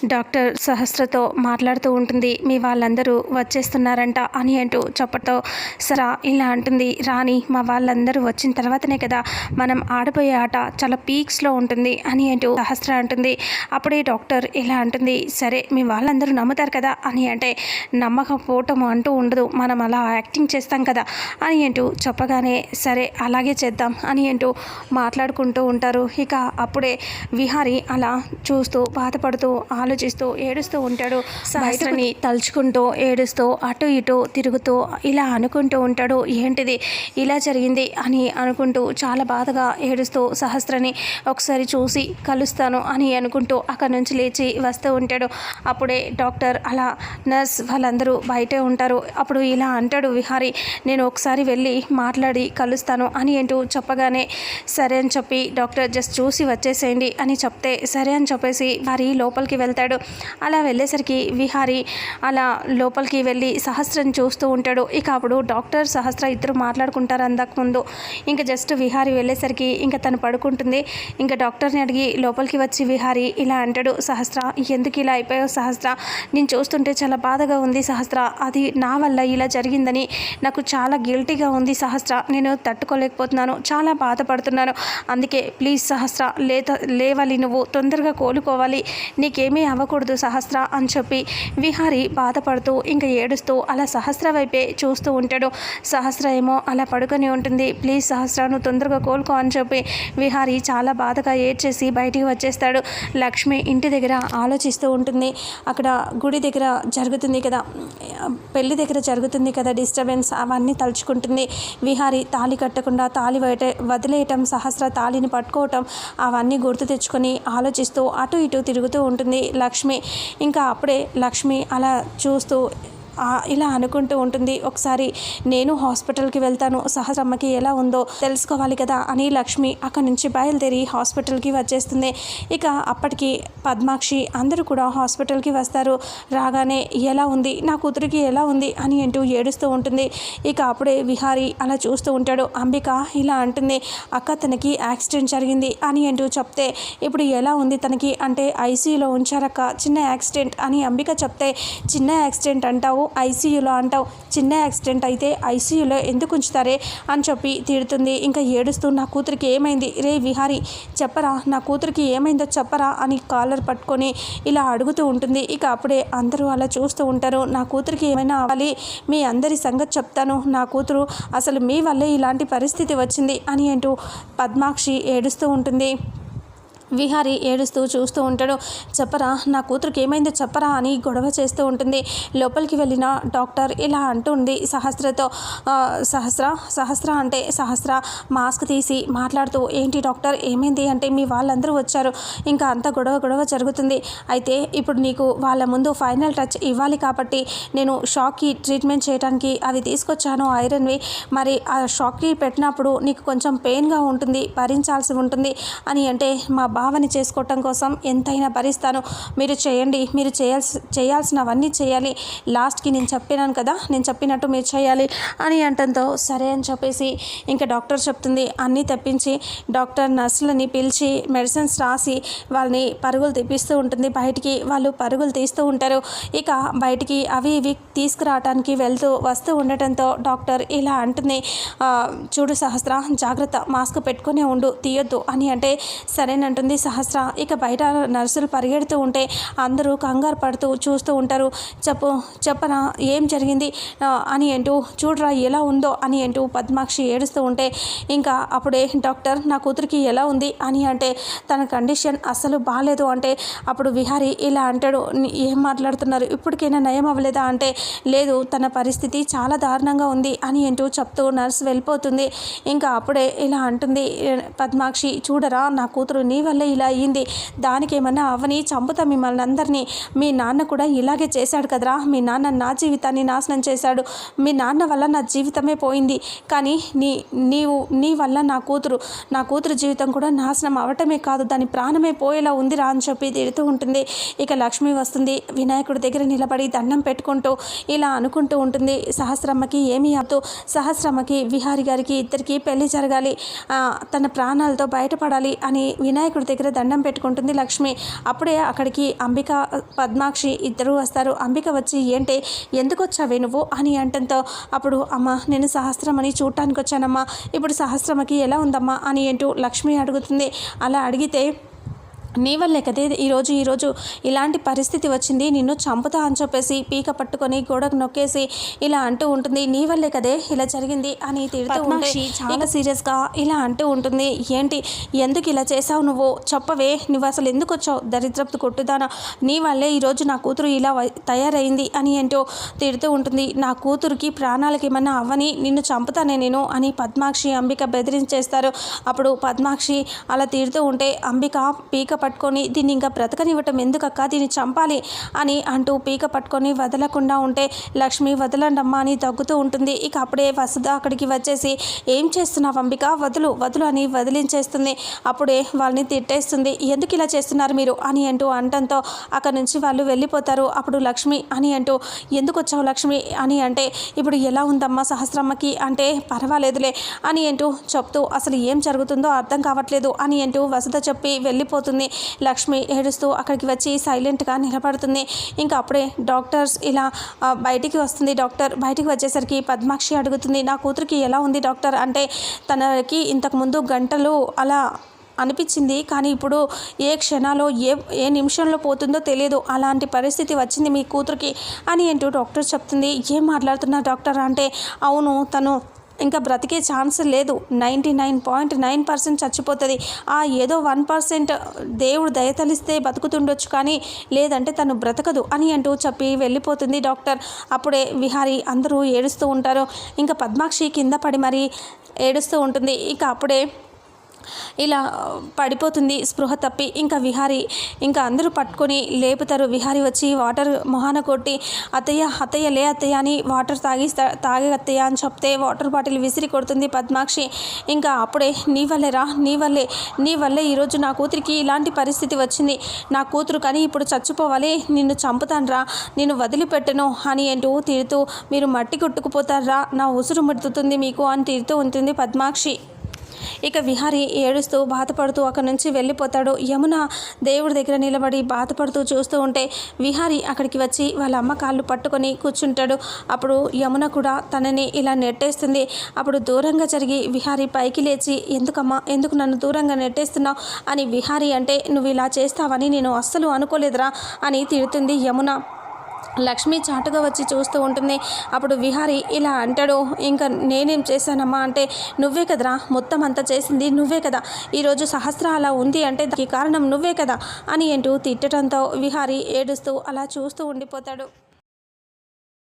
Doctor సహస్రతో మాట్లాడుతూ ఉంటుంది. మీ వాళ్ళందరూ వచ్చేస్తున్నారంట అని అంటూ చెప్పతో సరా ఇలా అంటుంది. రాణి మా వాళ్ళందరూ వచ్చిన తర్వాతనే కదా మనం ఆడబోయే ఆట చాలా పీక్స్లో ఉంటుంది అని అంటూ సహస్ర అంటుంది. అప్పుడే డాక్టర్ ఇలా అంటుంది. సరే మీ వాళ్ళందరూ నమ్ముతారు కదా అని అంటే నమ్మకపోవటం అంటూ ఉండదు. మనం అలా యాక్టింగ్ చేస్తాం కదా అని అంటూ చెప్పగానే సరే అలాగే చేద్దాం అని అంటూ మాట్లాడుకుంటూ ఉంటారు. ఇక అప్పుడే విహారి అలా చూస్తూ బాధపడుతూ ఆలోచిస్తూ ఏడుస్తూ ఉంటాడు. సహస్రని తలుచుకుంటూ ఏడుస్తూ అటు ఇటు తిరుగుతూ ఇలా అనుకుంటూ ఉంటాడు. ఏంటిది? ఇలా జరిగింది? అని అనుకుంటూ చాలా బాధగా ఏడుస్తూ సహస్రని ఒకసారి చూసి కలుస్తాను అని అనుకుంటూ అక్కడి నుంచి లేచి వస్తూ ఉంటాడు. అప్పుడే డాక్టర్ అలా నర్స్ వాళ్ళందరూ బయటే ఉంటారు. అప్పుడు ఇలా అంటాడు విహారి నేను ఒకసారి వెళ్ళి మాట్లాడి కలుస్తాను అని అంటూ చెప్పగానే సరే అని చెప్పి డాక్టర్ జస్ట్ చూసి వచ్చేసేయండి అని చెప్తే సరే అని చెప్పేసి వారి లోపలికి వెళ్తాడు. అలా వెళ్ళేసరికి విహారి అలా లోపలికి వెళ్ళి సహస్రం చూస్తూ ఉంటాడు. ఇక అప్పుడు డాక్టర్ సహస్ర ఇద్దరు మాట్లాడుకుంటారు అందకముందు ఇంకా జస్ట్ విహారి వెళ్ళేసరికి ఇంకా తను పడుకుంటుంది. ఇంకా డాక్టర్ని అడిగి లోపలికి వచ్చి విహారి ఇలా అంటాడు సహస్ర ఎందుకు ఇలా అయిపోయావు సహస్ర? నేను చూస్తుంటే చాలా బాధగా ఉంది సహస్ర. అది నా వల్ల ఇలా జరిగిందని నాకు చాలా గిల్టీగా ఉంది సహస్ర. నేను తట్టుకోలేకపోతున్నాను. చాలా బాధపడుతున్నాను. అందుకే ప్లీజ్ సహస్ర లేత లేవాలి నువ్వు. తొందరగా కోలుకోవాలి. నీకేమీ అవ్వకూడదు సహస్ర అని చెప్పి విహారి బాధపడుతూ ఇంకా ఏడుస్తూ అలా సహస్ర వైపే చూస్తూ ఉంటాడు. సహస్ర ఏమో అలా పడుకొని ఉంటుంది. ప్లీజ్ సహస్ర నువ్వు తొందరగా కోలుకో అని చెప్పి విహారి చాలా బాధగా ఏడ్చేసి బయటికి వచ్చేస్తాడు. లక్ష్మి ఇంటి దగ్గర ఆలోచిస్తూ ఉంటుంది. అక్కడ గుడి దగ్గర జరుగుతుంది కదా పెళ్ళి దగ్గర జరుగుతుంది కదా డిస్టర్బెన్స్ అవన్నీ తలుచుకుంటుంది విహారి తాళి కట్టకుండా తాళి వదిలే వదిలేయటం సహస్ర తాళిని పట్టుకోవటం అవన్నీ గుర్తు తెచ్చుకొని ఆలోచిస్తూ అటు ఇటు తిరుగుతూ ఉంటుంది. లక్ష్మి. ఇంకా అప్పుడే లక్ష్మి అలా చూస్తూ ఇలా అనుకుంటూ ఉంటుంది. ఒకసారి నేను హాస్పిటల్కి వెళ్తాను. సహస్రమ్మకి ఎలా ఉందో తెలుసుకోవాలి కదా అని లక్ష్మి అక్కడి నుంచి బయలుదేరి హాస్పిటల్కి వచ్చేస్తుంది. ఇక అప్పటికి పద్మాక్షి అందరూ కూడా హాస్పిటల్కి వస్తారు. రాగానే ఎలా ఉంది? నా కూతురికి ఎలా ఉంది? అని అంటూ ఏడుస్తూ ఉంటుంది. ఇక అప్పుడే విహారి అలా చూస్తూ ఉంటాడు. అంబిక ఇలా అంటుంది. అక్క తనకి యాక్సిడెంట్ జరిగింది అని అంటూ చెప్తే ఇప్పుడు ఎలా ఉంది తనకి? అంటే ఐసీయూలో ఉంచారక్క. చిన్న యాక్సిడెంట్ అని అంబిక చెప్తే చిన్న యాక్సిడెంట్ అంటావు? ఐసీయూలో అంటావు. చిన్న యాక్సిడెంట్ అయితే ఐసీయూలో ఎందుకు ఉంచుతారే అని చెప్పి తిడుతుంది. ఇంకా ఏడుస్తూ నా కూతురికి ఏమైంది? రే విహారి చెప్పరా? నా కూతురికి ఏమైందో చెప్పరా? అని కాలర్ పట్టుకొని ఇలా అడుగుతూ ఉంటుంది. ఇక అప్పుడే అందరూ అలా చూస్తూ ఉంటారు. నా కూతురికి ఏమైనా అవ్వాలి? మీ అందరి సంగతి చెప్తాను. నా కూతురు అసలు మీ వల్లే ఇలాంటి పరిస్థితి వచ్చింది అని అంటూ పద్మాక్షి ఏడుస్తూ ఉంటుంది. విహారి ఏడుస్తూ చూస్తూ ఉంటాడు. చెప్పరా నా కూతురికి ఏమైందో? చెప్పరా అని గొడవ చేస్తూ ఉంటుంది. లోపలికి వెళ్ళిన డాక్టర్ ఇలా అంటుంది సహస్రతో. సహస్ర సహస్ర అంటే సహస్ర మాస్క్ తీసి మాట్లాడుతూ ఏంటి డాక్టర్ ఏమైంది? అంటే మీ వాళ్ళందరూ వచ్చారు. ఇంకా అంత గొడవ గొడవ జరుగుతుంది. అయితే ఇప్పుడు నీకు వాళ్ళ ముందు ఫైనల్ టచ్ ఇవ్వాలి కాబట్టి నేను షాక్కి ట్రీట్మెంట్ చేయడానికి అవి తీసుకొచ్చాను ఐరన్వి. మరి ఆ షాక్కి పెట్టినప్పుడు నీకు కొంచెం పెయిన్గా ఉంటుంది భరించాల్సి ఉంటుంది అని అంటే మా భావని చేసుకోవటం కోసం ఎంతైనా భరిస్తాను. మీరు చేయండి మీరు చేయాల్సి చేయాల్సినవన్నీ చేయాలి. లాస్ట్కి నేను చెప్పినాను కదా నేను చెప్పినట్టు మీరు చేయాలి అని అంటంతో సరే అని చెప్పేసి ఇంకా డాక్టర్ చెప్తుంది. అన్నీ తెప్పించి డాక్టర్ నర్సులని పిలిచి మెడిసిన్స్ రాసి వాళ్ళని పరుగులు తెప్పిస్తూ ఉంటుంది. బయటికి వాళ్ళు పరుగులు తీస్తూ ఉంటారు. ఇక బయటికి అవి ఇవి తీసుకురావటానికి వెళ్తూ వస్తూ ఉండటంతో డాక్టర్ ఇలా అంటుంది చూడు సహస్ర జాగ్రత్త మాస్క్ పెట్టుకునే ఉండు తీయొద్దు అని అంటే సరేనంటుంది. సహస్ర ఇక బయట నర్సులు పరిగెడుతూ ఉంటే అందరూ కంగారు పడుతూ చూస్తూ ఉంటారు. చెప్పు చెప్పనా ఏం జరిగింది? అని అంటూ చూడరా ఎలా ఉందో అని అంటూ పద్మాక్షి ఏడుస్తూ ఉంటే ఇంకా అప్పుడే డాక్టర్ నా కూతురికి ఎలా ఉంది? అని అంటే తన కండిషన్ అస్సలు బాగాలేదు అంటే అప్పుడు విహారి ఇలా అంటాడు ఏం మాట్లాడుతున్నారు? ఇప్పటికైనా నయం అవ్వలేదా? అంటే లేదు తన పరిస్థితి చాలా దారుణంగా ఉంది అని అంటూ చెప్తూ నర్స్ వెళ్ళిపోతుంది. ఇంకా అప్పుడే ఇలా అంటుంది పద్మాక్షి చూడరా నా కూతురు నీ వల్ల ఇలా అయ్యింది. దానికి ఏమన్నా అవని చంపుతా మిమ్మల్ని అందరినీ. మీ నాన్న కూడా ఇలాగే చేశాడు కదరా. మీ నాన్న నా జీవితాన్ని నాశనం చేశాడు. మీ నాన్న వల్ల నా జీవితమే పోయింది. కానీ నీ నీవు నీ వల్ల నా కూతురు నా కూతురు జీవితం కూడా నాశనం అవటమే కాదు. దాని ప్రాణమే పోయేలా ఉందిరా అని చెప్పి తిడుతూ ఉంటుంది. ఇక లక్ష్మి వస్తుంది. వినాయకుడి దగ్గర నిలబడి దండం పెట్టుకుంటూ ఇలా అనుకుంటూ ఉంటుంది. సహస్రమ్మకి ఏమీ అవ్వదు. సహస్రమ్మకి విహారి గారికి ఇద్దరికి పెళ్ళి జరగాలి. తన ప్రాణాలతో బయటపడాలి అని వినాయకుడి దగ్గర దండం పెట్టుకుంటుంది లక్ష్మి. అప్పుడే అక్కడికి అంబిక పద్మాక్షి ఇద్దరు వస్తారు. అంబిక వచ్చి ఏంటి ఎందుకు వచ్చావే నువ్వు? అని అంటంతో అప్పుడు అమ్మ నేను సహస్రమని చూడటానికి వచ్చానమ్మా. ఇప్పుడు సహస్రమకి ఎలా ఉందమ్మా? అని అంటూ లక్ష్మి అడుగుతుంది. అలా అడిగితే నీ వల్లే కదే ఈరోజు ఈరోజు ఇలాంటి పరిస్థితి వచ్చింది. నిన్ను చంపుతా అని చెప్పేసి పీక పట్టుకొని గోడకు నొక్కేసి ఇలా అంటూ ఉంటుంది. నీ వల్లే కదే ఇలా జరిగింది అని తిడుతూ ఉంటే చాలా సీరియస్గా ఇలా అంటూ ఉంటుంది. ఏంటి ఎందుకు ఇలా చేసావు నువ్వు? చెప్పవే నువ్వు అసలు ఎందుకు వచ్చావు? దరిద్రపు కొట్టుదానా నీ వల్లే ఈరోజు నా కూతురు ఇలా తయారైంది అని ఏంటో తిడుతూ ఉంటుంది. నా కూతురికి ప్రాణాలకి ఏమన్నా అవ్వని నిన్ను చంపుతానే నేను అని పద్మాక్షి అంబిక బెదిరించేస్తారు. అప్పుడు పద్మాక్షి అలా తిడుతూ ఉంటే అంబిక పీక పట్టుకొని దీన్ని ఇంకా బ్రతకనివ్వటం ఎందుకక్క? దీన్ని చంపాలి అని అంటూ పీక పట్టుకొని వదలకుండా ఉంటే లక్ష్మి వదలండమ్మా అని తగ్గుతూ ఉంటుంది. ఇక అప్పుడే వసుధ అక్కడికి వచ్చేసి ఏం చేస్తున్నావు అంబిక? వదులు వదులు అని వదిలించేస్తుంది. అప్పుడే వాళ్ళని తిట్టేస్తుంది. ఎందుకు ఇలా చేస్తున్నారు మీరు? అని అంటూ అంటంతో అక్కడి నుంచి వాళ్ళు వెళ్ళిపోతారు. అప్పుడు లక్ష్మి అని అంటూ ఎందుకు వచ్చావు లక్ష్మి? అని అంటే ఇప్పుడు ఎలా ఉందమ్మా సహస్రమ్మకి? అంటే పర్వాలేదులే అని అంటూ చెప్తూ అసలు ఏం జరుగుతుందో అర్థం కావట్లేదు అని అంటూ వసుధ చెప్పి వెళ్ళిపోతుంది. లక్ష్మి ఏడుస్తూ అక్కడికి వచ్చి సైలెంట్గా నిలబడుతుంది. ఇంకా అప్పుడే డాక్టర్స్ ఇలా బయటికి వస్తుంది. డాక్టర్ బయటికి వచ్చేసరికి పద్మాక్షి అడుగుతుంది నా కూతురికి ఎలా ఉంది డాక్టర్? అంటే తనకి ఇంతకుముందు గంటలు అలా అనిపించింది కానీ ఇప్పుడు ఏ క్షణాలో ఏ ఏ నిమిషంలో పోతుందో తెలియదు. అలాంటి పరిస్థితి వచ్చింది మీ కూతురికి అని ఏంటో డాక్టర్ చెప్తుంది. ఏం మాట్లాడుతున్నా డాక్టర్? అంటే అవును తను ఇంకా బ్రతికే ఛాన్స్ లేదు. Ninety nine point nine percent చచ్చిపోతుంది. ఆ ఏదో వన్ పర్సెంట్ దేవుడు దయతలిస్తే బతుకుతుండొచ్చు కానీ లేదంటే తను బ్రతకదు అని అంటూ చెప్పి వెళ్ళిపోతుంది డాక్టర్. అప్పుడే విహారి అందరూ ఏడుస్తూ ఉంటారు. ఇంకా పద్మాక్షి కింద పడి మరీ ఏడుస్తూ ఉంటుంది. ఇక అప్పుడే ఇలా పడిపోతుంది స్పృహ తప్పి. ఇంకా విహారి ఇంకా అందరూ పట్టుకొని లేపుతారు. విహారి వచ్చి వాటర్ మొహాన కొట్టి అత్తయ్య అత్తయ్య లే అత్తయ్య అని వాటర్ తాగిస్తా తాగే అత్తయ్య అని చెప్తే వాటర్ బాటిల్ విసిరి కొడుతుంది పద్మాక్షి. ఇంకా అప్పుడే నీ వల్లే రా నీ వల్లే నీ వల్లే ఈరోజు నా కూతురికి ఇలాంటి పరిస్థితి వచ్చింది. నా కూతురు కానీ ఇప్పుడు చచ్చిపోవాలి నిన్ను చంపుతాన్రా నిన్ను వదిలిపెట్టను అని ఏంటో తిడుతూ మీరు మట్టి కొట్టుకుపోతారా నా ఉసురు ముడుతుంది మీకు అని తిడుతూ ఉంటుంది పద్మాక్షి. ఇక విహారి ఏడుస్తూ బాధపడుతూ అక్కడి నుంచి వెళ్ళిపోతాడు. యమున దేవుడి దగ్గర నిలబడి బాధపడుతూ చూస్తూ ఉంటే విహారి అక్కడికి వచ్చి వాళ్ళ అమ్మ కాళ్ళు పట్టుకొని కూర్చుంటాడు. అప్పుడు యమున కూడా తనని ఇలా నెట్టేస్తుంది. అప్పుడు దూరంగా జరిగి విహారి పైకి లేచి ఎందుకమ్మా ఎందుకు నన్ను దూరంగా నెట్టేస్తున్నావు అని విహారి అంటే నువ్వు ఇలా చేస్తావని నేను అస్సలు అనుకోలేదురా అని తిడుతుంది యమున. లక్ష్మి చాటుగా వచ్చి చూస్తూ ఉంటుంది. అప్పుడు విహారి ఇలా అంటాడు ఇంకా నేనేం చేశానమ్మా అంటే నువ్వే కదరా మొత్తం అంతా చేసింది నువ్వే కదా. ఈరోజు సహస్ర అలా ఉంది అంటే దానికి కారణం నువ్వే కదా అని అంటూ తిట్టడంతో విహారి ఏడుస్తూ అలా చూస్తూ ఉండిపోతాడు.